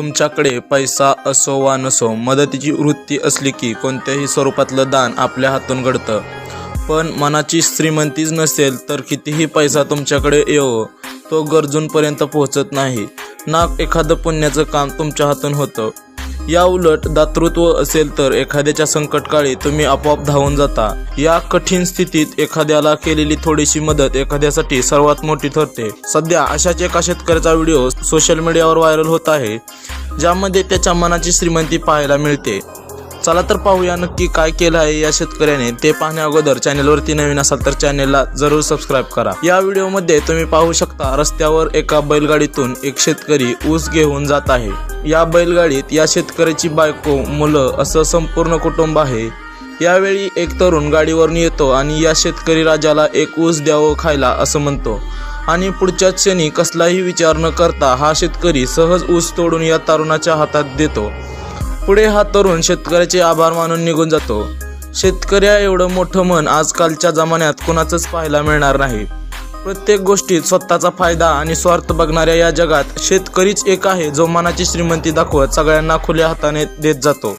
तुमच्याकडे पैसा असो वा नसो मदतीची वृत्ती असली की कोणत्याही स्वरूपातलं दान आपल्या हातून घडतं. पण मनाची श्रीमंतीच नसेल तर कितीही पैसा तुमच्याकडे येवो तो गरजूंपर्यंत पोहोचत नाही. ना एखादं पुण्याचं काम तुमच्या हातून होतं. या उलट दातृत्व असेल तर एखाद्याच्या संकटकाळी तुम्ही आपोआप धावून जाता. या कठीण स्थितीत एखाद्याला केलेली थोडीशी मदत एखाद्यासाठी सर्वात मोठी ठरते. सध्या अशाच एका शेतकऱ्याचा व्हिडिओ सोशल मीडियावर व्हायरल होत आहे. ज्यामध्ये त्याच्या मनाची श्रीमंती पाहायला मिळते. चला तर पाहूया नक्की काय केलं आहे या शेतकऱ्याने. ते पाहण्या अगोदर चॅनेलवरती नवीन असाल तर चॅनेलला जरूर सबस्क्राईब करा. या व्हिडिओमध्ये तुम्ही पाहू शकता रस्त्यावर एका बैलगाडीतून एक शेतकरी ऊस घेऊन जात आहे. या बैलगाडीत या शेतकऱ्याची बायको मुलं असं संपूर्ण कुटुंब आहे. यावेळी एक तरुण गाडीवरून येतो आणि या शेतकरी राजाला एक ऊस द्यावं खायला असं म्हणतो. आणि पुढच्या क्षणी कसलाही विचार न करता हा शेतकरी सहज ऊस तोडून या तरुणाच्या हातात देतो. पुढे हा तरुण शेतकऱ्याचे आभार मानून निघून जातो. शेतकऱ्या एवढं मोठं मन आजकालच्या जमान्यात कुणाचंच पाहायला मिळणार नाही. प्रत्येक गोष्टीत स्वतःचा फायदा आणि स्वार्थ बघणाऱ्या या जगात शेतकरीच एक आहे जो मनाची श्रीमंती दाखवत सगळ्यांना खुल्या हाताने देत जातो.